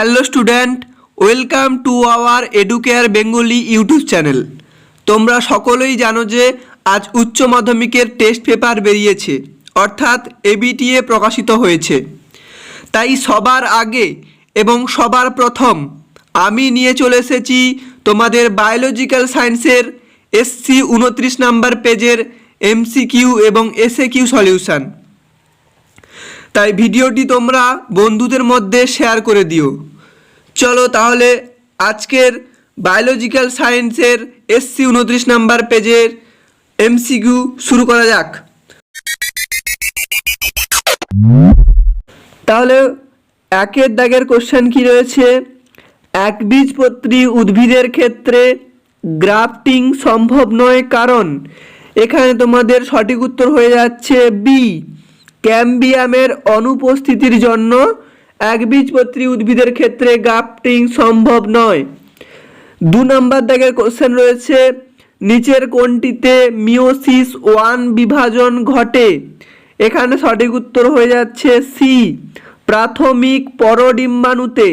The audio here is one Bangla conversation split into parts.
Hello student, welcome to our Educare Bengali YouTube channel. তোমরা সকলেই জানো যে আজ উচ্চ মাধ্যমিকের টেস্ট পেপার বেরিয়েছে, অর্থাৎ এবিটিএ প্রকাশিত হয়েছে। তাই সবার আগে এবং সবার প্রথম আমি নিয়ে চলে এসেছি তোমাদের বায়োলজিক্যাল সায়েন্সের এসসি উনত্রিশ নাম্বার পেজের এমসিকিউ এবং এসএ কিউ সলিউশন। তাই ভিডিওটি তোমরা বন্ধুদের মধ্যে শেয়ার করে দিও। চলো তাহলে আজকের বায়োলজিক্যাল সায়েন্সের এসসি উনত্রিশ নাম্বার পেজের এমসিকিউ শুরু করা যাক। তাহলে একের দাগের কোশ্চেন কি রয়েছে? একবীজপত্রী উদ্ভিদের ক্ষেত্রে গ্রাফটিং সম্ভব নয় কারণ এখানে তোমাদের সঠিক উত্তর হয়ে যাচ্ছে বি ক্যাম্বিয়ামের অনুপস্থিতির জন্য একবীজপত্রী উদ্ভিদের ক্ষেত্রে গ্রাফটিং সম্ভব নয়। দু নম্বর দাগের কোশ্চেন রয়েছে, নিচের কোনটিতে মিওসিস ওয়ান বিভাজন ঘটে? এখানে সঠিক উত্তর হয়ে যাচ্ছে সি প্রাথমিক পরডিম্বাণুতে।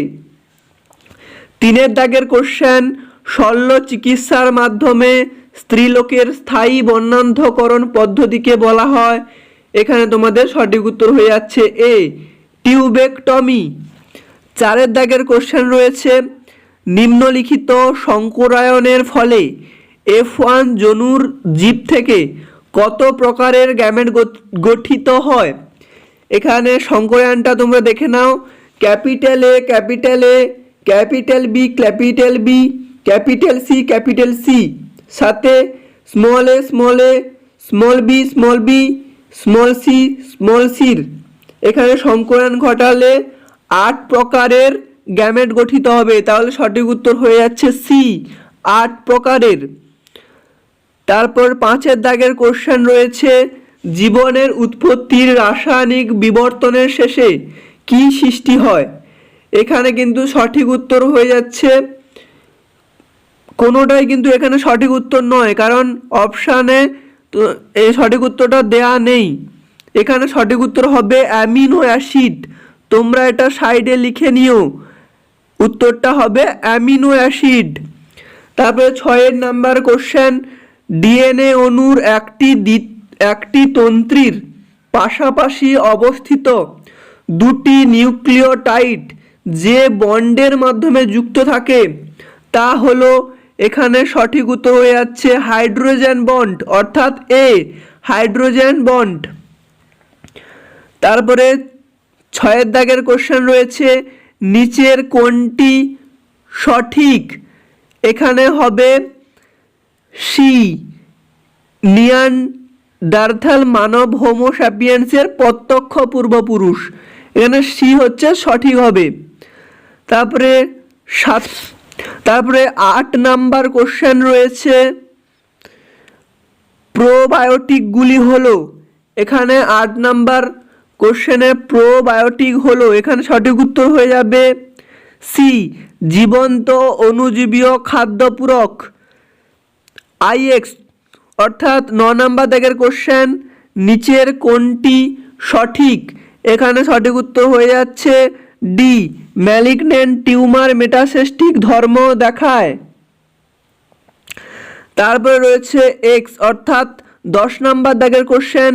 তিনের দাগের কোশ্চেন শল্য চিকিৎসার মাধ্যমে স্ত্রীলোকের স্থায়ী বর্ণান্ধকরণ পদ্ধতিকে বলা হয়। এখানে তোমাদের সঠিক উত্তর হয়ে যাচ্ছে এ, টিউবেকটমি। চারের দাগের কোশ্চেন রয়েছে, নিম্নলিখিত সংকরায়নের ফলে এফ ওয়ান জনুর জীব থেকে কত প্রকারের গ্যামেট গঠিত হয়? এখানে সংকরায়নটা তোমরা দেখে নাও, capital A capital A capital B capital B capital C capital C সাথে small a small a small b small b small c, small সির। এখানে সংকরণ ঘটালে আট প্রকারের গ্যামেট গঠিত হবে। তাহলে সঠিক উত্তর হয়ে যাচ্ছে সি আট প্রকারের। তারপর পাঁচের দাগের কোশ্চেন রয়েছে, জীবনের উৎপত্তির রাসায়নিক বিবর্তনের শেষে কি সৃষ্টি হয়? এখানে কিন্তু সঠিক উত্তর হয়ে যাচ্ছে, কোনোটাই কিন্তু এখানে সঠিক উত্তর নয়। কারণ অপশানে তো এই সঠিক উত্তরটা দেয়া নেই। এখানে সঠিক উত্তর হবে অ্যামিনো অ্যাসিড। তোমরা এটা সাইডে লিখে নিও। উত্তরটা হবে অ্যামিনো অ্যাসিড। তারপরে ছয়ের নাম্বার কোশ্চেন, ডিএনএ অণুর একটি একটি তন্ত্রীর পাশাপাশি অবস্থিত দুটি নিউক্লিওটাইড যে বন্ডের মাধ্যমে যুক্ত থাকে, তা হলো এখানে সঠিক উত্তর হয়ে যাচ্ছে হাইড্রোজেন বন্ড, অর্থাৎ এ হাইড্রোজেন বন্ড। তারপরে ছয়ের দাগের কোশ্চেন রয়েছে, নিচের কোনটি সঠিক? এখানে হবে সি নিয়ান ডার্থাল মানব হোমো স্যাপিয়েন্সের প্রত্যক্ষ পূর্বপুরুষ। এখানে সি হচ্ছে সঠিক হবে। তারপরে সাত তারপরে আট নাম্বার কোশ্চেন রয়েছে প্রোবায়োটিকগুলি হলো, এখানে আট নাম্বার কোশ্চেনে প্রোবায়োটিক হলো, এখানে সঠিক উত্তর হয়ে যাবে সি জীবন্ত অনুজীবীয় খাদ্যপূরক আইএক্স অর্থাৎ ন নাম্বার দাগের কোশ্চেন নিচের কোনটি সঠিক? এখানে সঠিক উত্তর হয়ে যাচ্ছে ডি, ম্যালিগনেন্ট টিউমার মেটাসেস্টিক ধর্ম দেখায়। তারপরে রয়েছে এক্স অর্থাৎ দশ নম্বর দাগের কোশ্চেন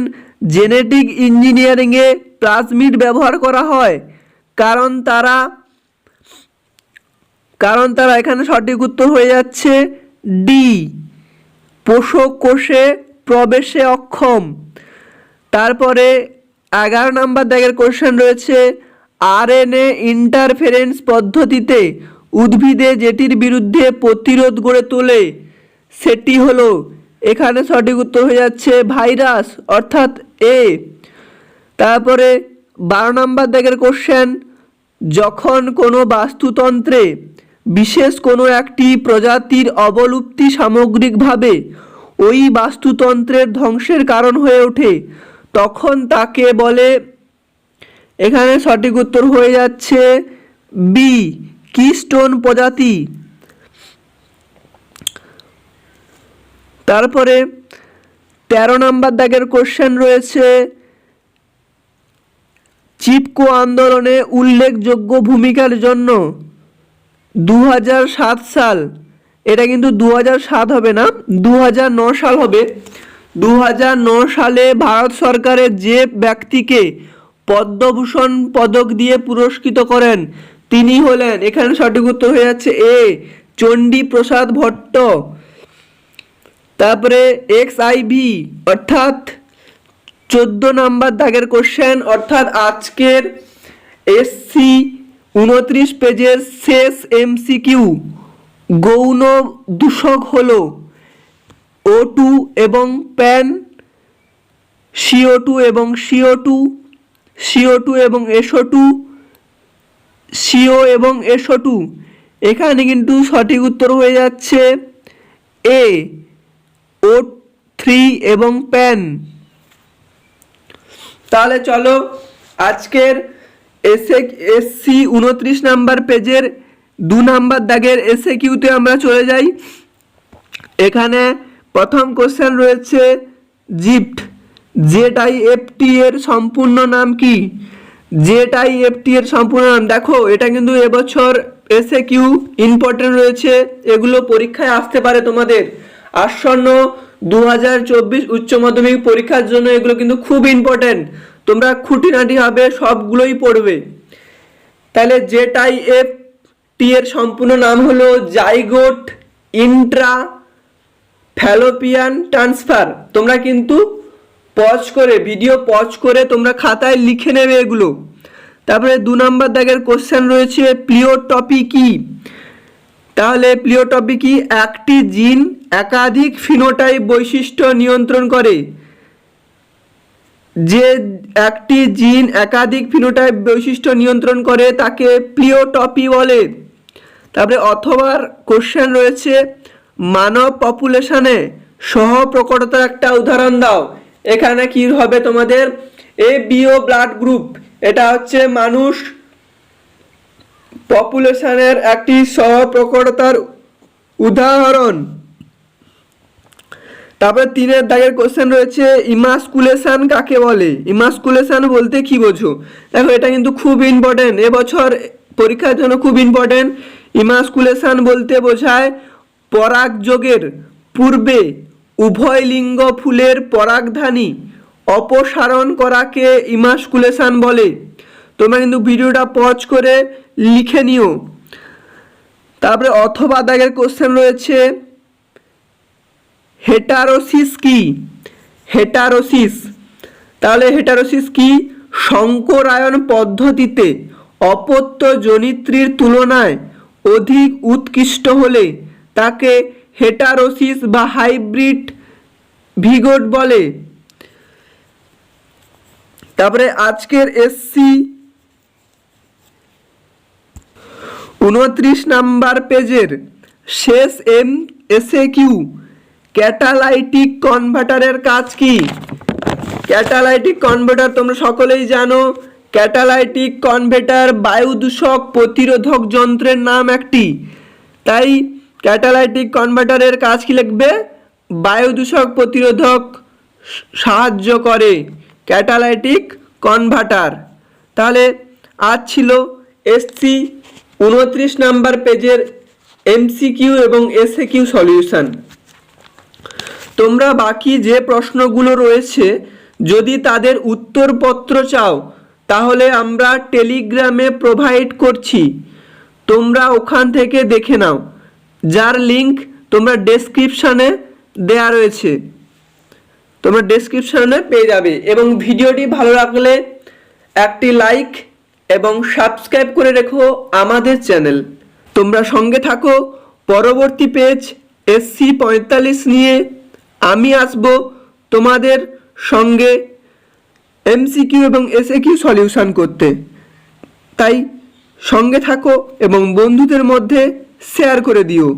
জেনেটিক ইঞ্জিনিয়ারিংয়ে প্লাজমিড ব্যবহার করা হয়। কারণ তারা কারণ তারা এখানে সঠিক উত্তর হয়ে যাচ্ছে ডি পোষক কোষে প্রবেশে অক্ষম। তারপরে এগারো নাম্বার দাগের কোশ্চেন রয়েছে আরএনএ ইন্টারফেরেন্স পদ্ধতিতে উদ্ভিদে যেটির বিরুদ্ধে প্রতিরোধ গড়ে তোলে, সেটি হলো, এখানে সঠিক উত্তর হয়ে যাচ্ছে ভাইরাস, অর্থাৎ এ। তারপরে বারো নম্বর দাগের কোশ্চেন যখন কোনো বাস্তুতন্ত্রে বিশেষ কোনো একটি প্রজাতির অবলুপ্তি সামগ্রিকভাবে ওই বাস্তুতন্ত্রের ধ্বংসের কারণ হয়ে ওঠে, তখন তাকে বলে এখানে সঠিক উত্তর হয়ে যাচ্ছে বি কিস্টোন প্রজাতি। তারপরে তেরো নম্বর দাগের কোশ্চেন রয়েছে, চিপকো আন্দোলনে উল্লেখযোগ্য ভূমিকার জন্য দু সাল, এটা কিন্তু দু হবে না দু সাল হবে। দু সালে ভারত সরকারের যে ব্যক্তিকে পদ্মভূষণ পদক দিয়ে পুরস্কৃত করেন। তিনি হলেন, এখানে সঠিক উত্তর হয়ে যাচ্ছে এ চণ্ডী প্রসাদ ভট্ট। তারপরে এক্স আইভি অর্থাৎ চোদ্দ নাম্বার দাগের কোশ্চেন অর্থাৎ আজকের এসসি উনত্রিশ পেজের শেষ এমসিকিউ গৌণ দূষক হল ও টু এবং প্যান সিও টু এবং সিও টু। সিও টু এবং এসও টু, সিও এবং এসও টু। এখানে কিন্তু সঠিক উত্তর হয়ে যাচ্ছে এ, ও থ্রি এবং প্যান। তাহলে চলো আজকের এসে এসসি উনত্রিশ নাম্বার পেজের দু নাম্বার দাগের এসে কিউতে আমরা চলে যাই। এখানে প্রথম কোশ্চেন রয়েছে ZIFT. Z I F T এর সম্পূর্ণ নাম কি? জেড আই এফ টি এর সম্পূর্ণ নাম। দেখো, এটা কিন্তু এবছর এসে কিউ ইম্পর্টেন্ট রয়েছে। এগুলো পরীক্ষায় আসতে পারে তোমাদের। আসন্ন দু হাজার চব্বিশ উচ্চ মাধ্যমিক পরীক্ষার জন্য এগুলো কিন্তু খুব ইম্পর্টেন্ট তোমরা খুঁটিনাটি হবে, সবগুলোই পড়বে। তাহলে জেড আই এফ টি এর সম্পূর্ণ নাম হলো জাইগোট ইন্ট্রা ফ্যালোপিয়ান ট্রান্সফার। তোমরা কিন্তু পজ করে ভিডিও পজ করে তোমরা খাতায় লিখে নেবে এগুলো। তারপরে দু নম্বর দাগের কোশ্চেন রয়েছে প্লিওটপি কি? তাহলে প্লিওটপি কি? একটি জিন একাধিক ফিনোটাইপ বৈশিষ্ট্য নিয়ন্ত্রণ করে। যে একটি জিন একাধিক ফিনোটাইপ বৈশিষ্ট্য নিয়ন্ত্রণ করে, তাকে প্লিওটপি বলে। তারপরে অথবার কোশ্চেন রয়েছে, মানব পপুলেশনে সহ প্রকটতার একটা উদাহরণ দাও। এখানে কি হবে তোমাদের? এ বিও ব্লাড গ্রুপ এটা হচ্ছে মানুষ পপুলেশনের একটি সহ প্রকটতার উদাহরণ। তারপরে তিনের দাগের কোশ্চেন রয়েছে, ইমাসকুলেশন কাকে বলে? ইমাসকুলেশন বলতে কি বোঝো? দেখো, এটা কিন্তু খুব ইম্পর্টেন্ট এবছর পরীক্ষার জন্য খুব ইম্পর্টেন্ট ইমাসকুলেশন বলতে বোঝায় পরাগযোগের পূর্বে। উভয় লিঙ্গ ফুলের পরাগধানী। অপসারণ করাকে ইমাসকুলেশান বলে। তোমরা কিন্তু ভিডিওটা পজ করে লিখে নিও। তারপরে অথবা দাগের কোশ্চেন রয়েছে, হেটারোসিস কি? হেটারোসিস। তাহলে হেটারোসিস কি? সংকরায়ন পদ্ধতিতে অপত্য জনিত্রীর তুলনায় অধিক উৎকৃষ্ট হলে তাকে হেটারোসিস বা হাইব্রিড ভিগোট বলে। তারপরে আজকের এসসি উনত্রিশ নাম্বার পেজের শেষ এম এসএ কিউ ক্যাটালাইটিক কনভার্টারের কাজ কি? ক্যাটালাইটিক কনভার্টার তোমরা সকলেই জানো। ক্যাটালাইটিক কনভার্টার বায়ু দূষক প্রতিরোধক যন্ত্রের নাম একটি। তাই ক্যাটালাইটিক কনভার্টারের কাজ কি লিখবে? বায়ু দূষক প্রতিরোধক সাহায্য করে ক্যাটালাইটিক কনভার্টার। তাহলে আজ ছিল এসসি উনত্রিশ নাম্বার পেজের এমসিকিউ এবং এসএ কিউ সলিউশন তোমরা বাকি যে প্রশ্নগুলো রয়েছে, যদি তাদের উত্তরপত্র চাও, তাহলে আমরা টেলিগ্রামে প্রোভাইড করছি। তোমরা ওখান থেকে দেখে নাও। যার লিংক তোমরা ডেসক্রিপশানে দেয়া রয়েছে। তোমরা ডেসক্রিপশানে পেয়ে যাবে এবং ভিডিওটি ভালো লাগলে একটি লাইক এবং সাবস্ক্রাইব করে রেখো আমাদের চ্যানেল তোমরা সঙ্গে থাকো, পরবর্তী পেজ এসসি পঁয়তাল্লিশ নিয়ে আমি আসব তোমাদের সঙ্গে এমসিকিউ এবং এসএকিউ সলিউশন করতে। তাই সঙ্গে থাকো এবং বন্ধুদের মধ্যে শেয়ার করে দিও।